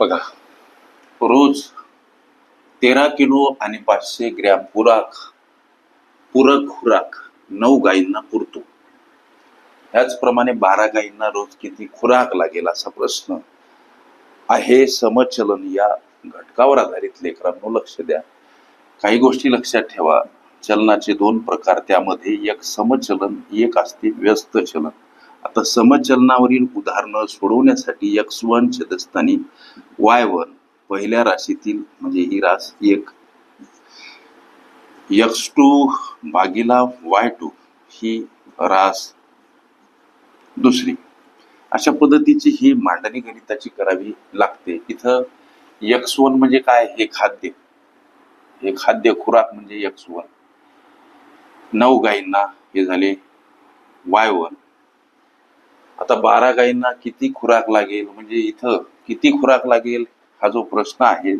बघा. रोज तेरा किलो आणि पाचशे ग्रॅम पुराक पूरक खुराक नऊ गायींना पुरतो. याचप्रमाणे बारा गायींना रोज किती खुराक लागेल असा प्रश्न आहे समचलन या घटकावर आधारित लेकरांनो लक्ष द्या. काही गोष्टी लक्षात ठेवा. चलनाचे दोन प्रकार त्यामध्ये एक समचलन एक असते व्यस्त चलन. आता समचलनावरील उदाहरणं सोडवण्यासाठी एक्स वन छेदस्थानी वाय वन पहिल्या राशीतील म्हणजे ही रास एक. यक्स टू भागीला वाय टू ही रास दुसरी. अशा पद्धतीची ही मांडणी गणिताची करावी लागते. इथं यक्स वन म्हणजे काय? हे खाद्य. हे खाद्य खुराक म्हणजे यक्स वन नऊ गायींना हे झाले वाय वन आता बारा गायींना किती खुराक लागेल? म्हणजे इथं किती खुराक लागेल? हा जो प्रश्न आहे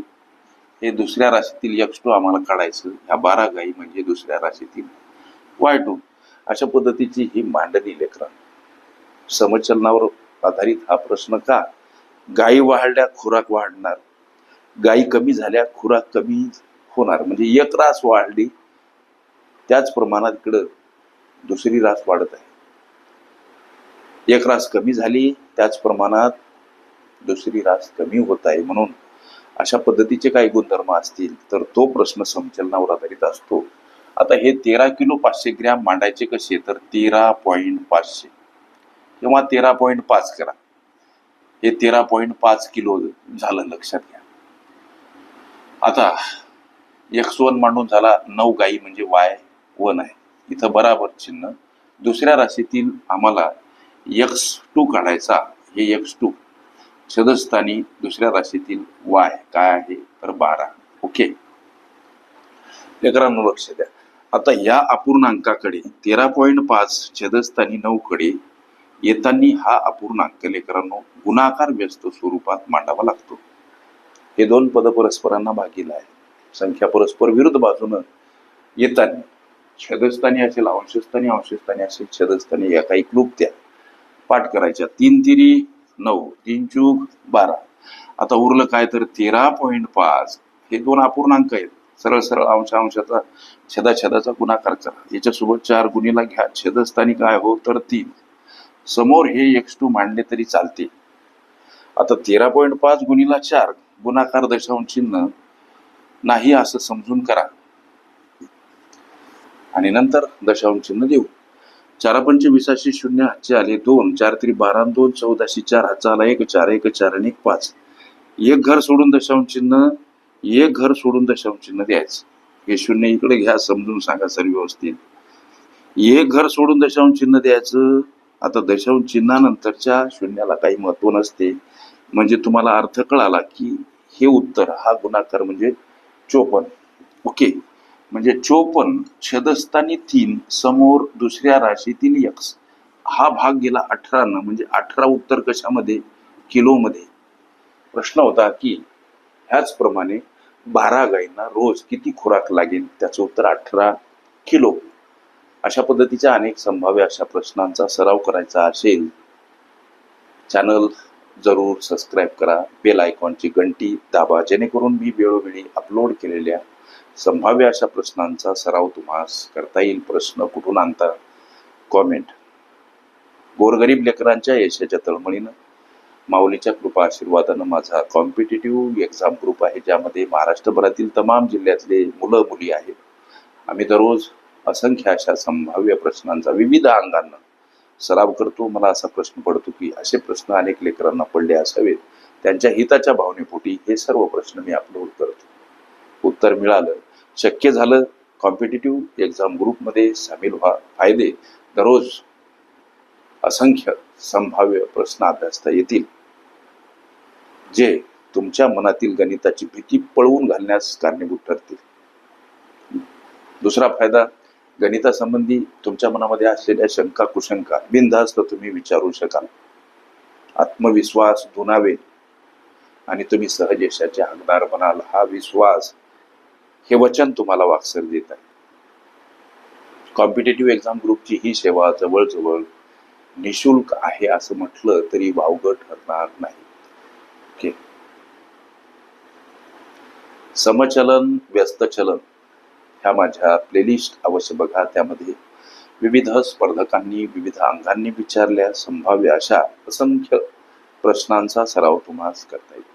हे दुसऱ्या राशीतील यक्ष टू आम्हाला काढायचं. ह्या बारा गायी म्हणजे दुसऱ्या राशीतील वाय टू अशा पद्धतीची ही मांडणी लेखन समचलनावर आधारित हा प्रश्न का? गायी वाढल्या खुराक वाढणार. गायी कमी झाल्या खुराक कमी होणार. म्हणजे एक रास वाढली त्याच प्रमाणात इकडं दुसरी रास वाढत आहे. एक रास कमी झाली त्याच प्रमाणात दुसरी रास कमी होत आहे म्हणून अशा पद्धतीचे काही गुणधर्म असतील तर तो प्रश्न संचलनावर आधारित असतो. आता हे तेरा किलो पाचशे ग्रॅम मांडायचे कसे तर तेरा पॉईंट पाचशे. किंवा तेरा पॉईंट पाच करा. हे तेरा पॉईंट पाच किलो झालं लक्षात घ्या. आता एक्स वन मांडून झाला नऊ गाई म्हणजे वाय वन आहे. इथं बराबर चिन्ह. दुसऱ्या राशीतील आम्हाला एक्स टू काढायचा हे एक्स टू. छदस्थानी दुसऱ्या राशीतील वाय काय आहे? तर बारा. ओके. लेकरांनो लक्ष द्या. आता या अपूर्णांकाकडे तेरा पॉईंट पाच छेदस्थानी नऊ कडे येताना हा अपूर्णांक लेकरांनो गुणाकार व्यस्त स्वरूपात मांडावा लागतो. हे दोन पद परस्परांना भागीला आहे. संख्या परस्पर विरुद्ध बाजूनं येताना छेदस्थानी असेल अंशस्थानी अंशस्थानी असेल छेदस्थानी या काही क्लुप्त्या पाठ करायच्या. तीन तिरी नऊ तीन चूक बारा. आता उरलं काय तर तेरा पॉईंट पाच. हे दोन अपूर्णांक आहेत. सरळ सरळ अंश अंशाचा छेदा छेदाचा गुणाकार करा. याच्यासोबत चार गुणीला घ्या. छेदस्थानी काय हो तर तीन. समोर हे एक्स टू मांडले तरी चालते. आता तेरा पॉईंट पाच गुणीला चार. गुणाकार दशांश चिन्ह नाही असं समजून करा. आणि नंतर दशांश चिन्ह देऊ. चारा पंच विसाशे शून्य हातचे आले दोन चार तरी बारा दोन चौदाशे चार हातचा आला एक चार एक चार आणि एक पाच. एक घर सोडून दशांश चिन्ह एक घर सोडून दशांश चिन्ह द्यायचं. हे शून्य इकडे घ्या समजून सांगा सर व्यवस्थित. एक घर सोडून दशांश चिन्ह द्यायचं. आता दशांश चिन्हानंतरच्या शून्याला काही महत्त्व नसते. म्हणजे तुम्हाला अर्थ कळाला की हे उत्तर हा गुणाकार म्हणजे चोपन्न. ओके. म्हणजे चोपन्न छदस्थानी तीन समोर दुसऱ्या राशीतील यक्स हा भाग गेला अठरानं म्हणजे अठरा उत्तर कशामध्ये? किलोमध्ये. प्रश्न होता की ह्याचप्रमाणे बारा गायींना रोज किती खुराक लागेल? त्याचं उत्तर अठरा किलो. अशा पद्धतीच्या अनेक संभाव्य अशा प्रश्नांचा सराव करायचा असेल चॅनल जरूर सबस्क्राईब करा बेल आयकॉनची घंटी दाबा जेणेकरून मी वेळोवेळी अपलोड केलेल्या संभाव्य अशा प्रश्नांचा सराव तुम्हास करता येईल. प्रश्न कुठून आणता? कॉमेंट गोरगरीब लेकरांच्या यशाच्या तळमळीनं. माऊलीच्या कृपा आशीर्वादानं माझा कॉम्पिटेटिव्ह एक्झाम ग्रुप आहे ज्यामध्ये महाराष्ट्रभरातील तमाम जिल्ह्यातले मुलं मुली आहेत. आम्ही दररोज असंख्य अशा संभाव्य प्रश्नांचा विविध अंगांना सराव करतो. मला असा प्रश्न पडतो की असे प्रश्न अनेक लेकरांना पडले असावेत. त्यांच्या हिताच्या भावनेपोटी हे सर्व प्रश्न मी अपलोड करतो. उत्तर मिळालं. शक्य झालं कॉम्पिटेटिव्ह एक्झाम ग्रुपमध्ये सामील व्हा. फायदे दररोज असंख्य संभाव्य प्रश्न अभ्यासता येतील. जे तुमच्या मनातील गणिताची भीती पळवून घालण्यास कारणीभूत ठरतील. दुसरा फायदा गणितासंबंधी तुमच्या मनामध्ये असलेल्या शंका कुशंका बिनधास्त तुम्ही विचारू शकाल. आत्मविश्वास दुनावेल आणि तुम्ही सहज यशाचे हकदार बनाल. हा विश्वास हे वचन तुम्हाला वाक्सर देत आहे. कॉम्पिटेटिव्ह एक्झाम ग्रुपची ही सेवा जवळजवळ निशुल्क आहे असं म्हटलं तरी वावगं ठरणार नाही. ओके समचलन व्यस्तचलन ह्या माझ्या प्लेलिस्ट अवश्य बघा. त्यामध्ये विविध स्पर्धकांनी विविध अंगांनी विचारल्या संभाव्य अशा असंख्य प्रश्नांचा सराव तुम्हाला करता येईल.